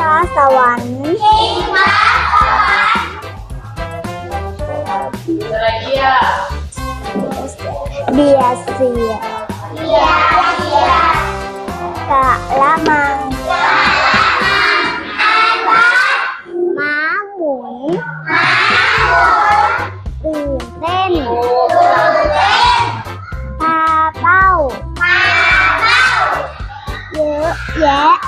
ชิงช้าสวรรค์อะไรเยี่ยเบียร์เสียกะละมังม้าหมุนตื่นเต้นปลาเป้าเยอะแยะ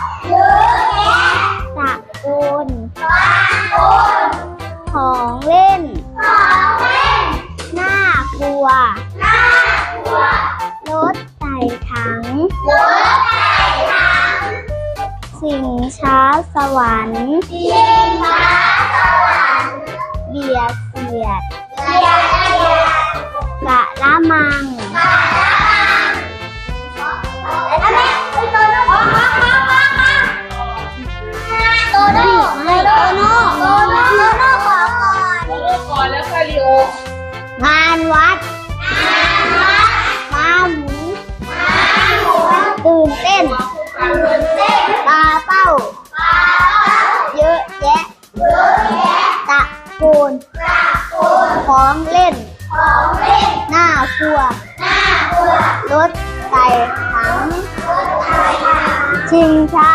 สิงช้าสวรรค์เบียดเสียดกะละมังโตโน่ไม่โตโน่โตโน่โตโน่ขอก่อนโอ้ก่อนแล้วก็ลีโองานวัด ชิงช้า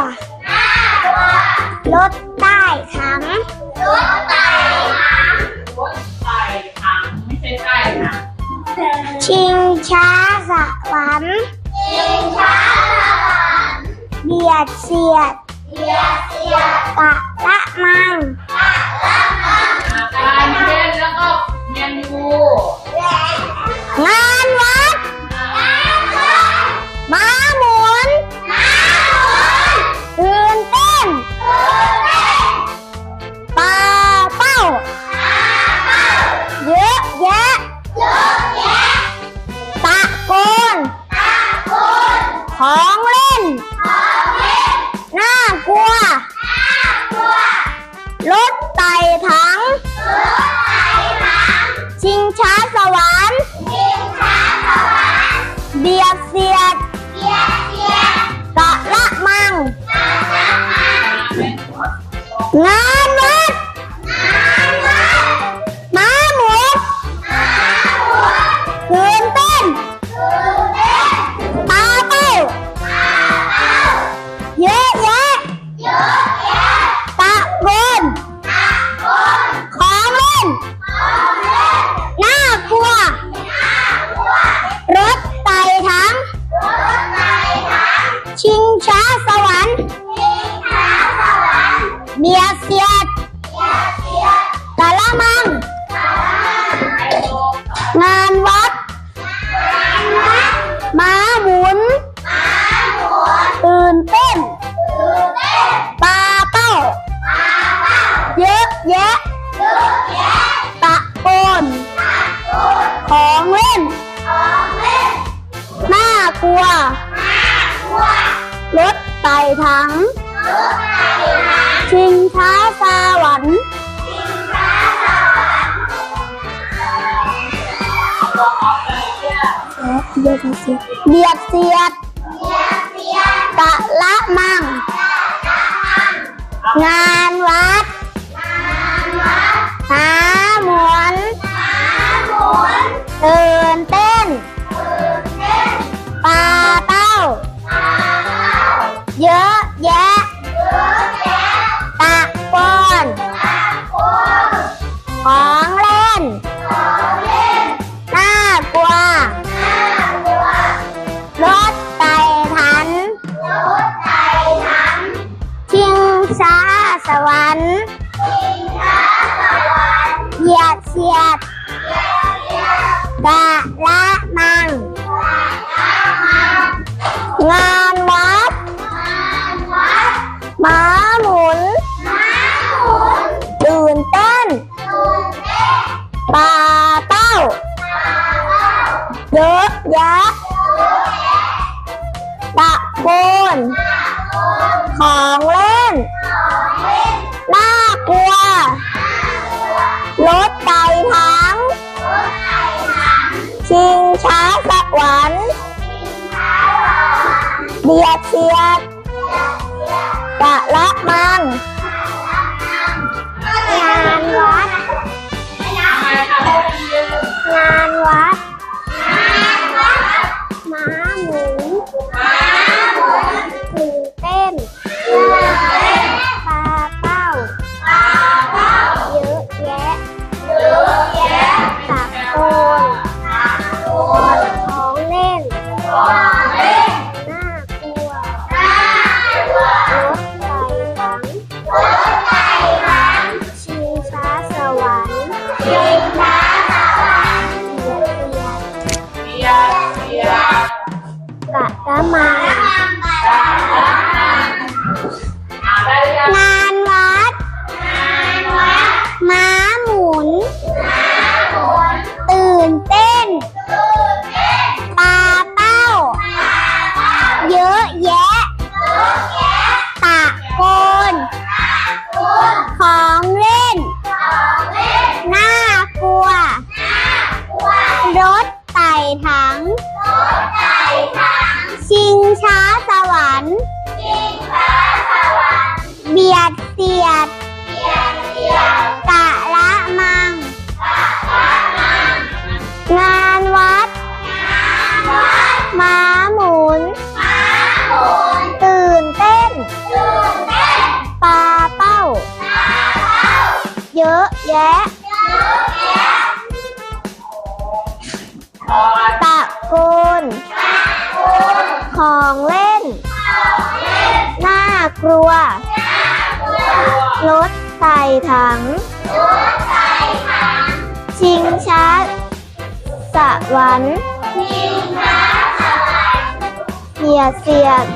ากลัวรถใต้ถังรถไต่ถังไม่ใช่ใต้ถังชิงช้าสวรรค์เบียดเสียดกะละมัง ข เบียดเสียดกะละมังงานวัด ม้าหมุน ตื่นเต้น ปลาเป้า เยอะแยะ ตะโกน ของเล่นน่ากลัว รถไต่ถัง ชิงช้าสวรรค์เบียดเสียดเบียดเสียดตะละมัง งานวัด หาหมุนตื่นเต้น เยอะแยะตะโกนของเล่นน่ากลัวรถไต่ถังชิงช้าสวรรค์เบียดเสียดกะละมังงานวัด ถังชิงช้าสวรรค์เบียดเสียดกะละมัง งานวัด ม้าหมุน ตื่นเต้น ปลาเป้า เยอะแยะ ต่อมาตะโกนของเล่น น่ากลัว รถไต่ถัง ชิงช้าสวรรค์เสียดเสียด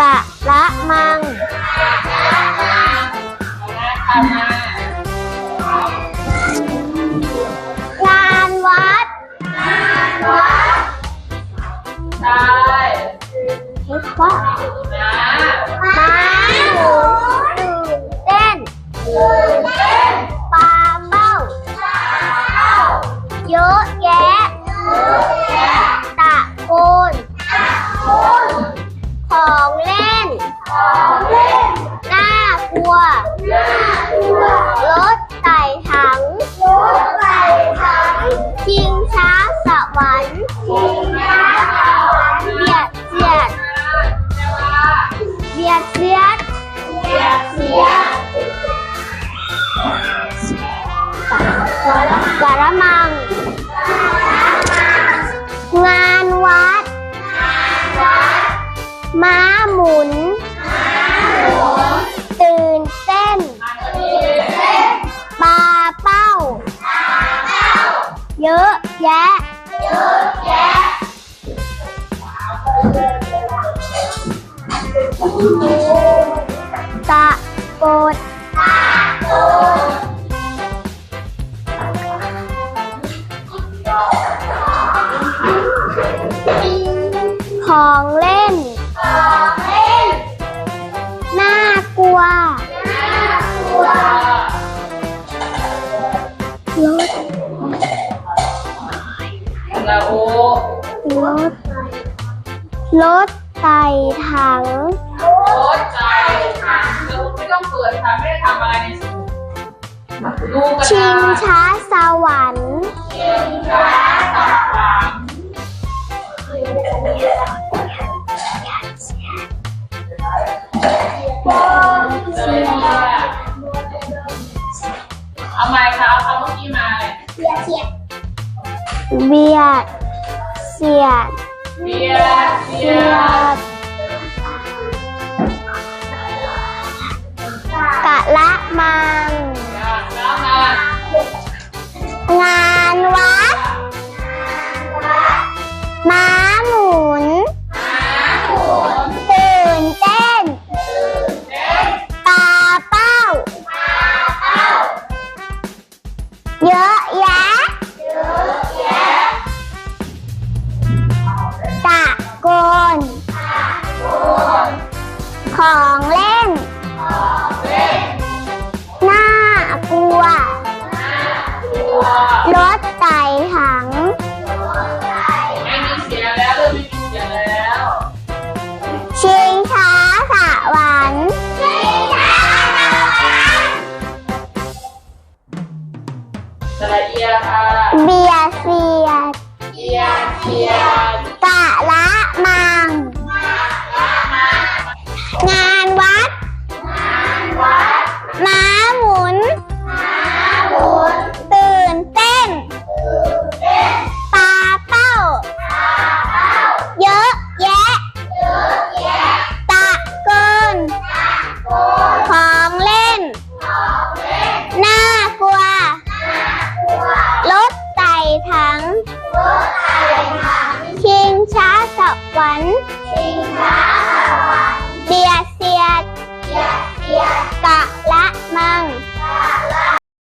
กะละมังทำมาง ใช่เฮ้ยว่านะม้าหมุนตื่นเต้นปล เยอะแยะตะโกน รถไต่ถัง รถใจค่ะไม่ต้องเปิดค่ะ ไม่ได้ทำอะไรในสมุดดูกระชิดางษช้าสวรรค์ะ ร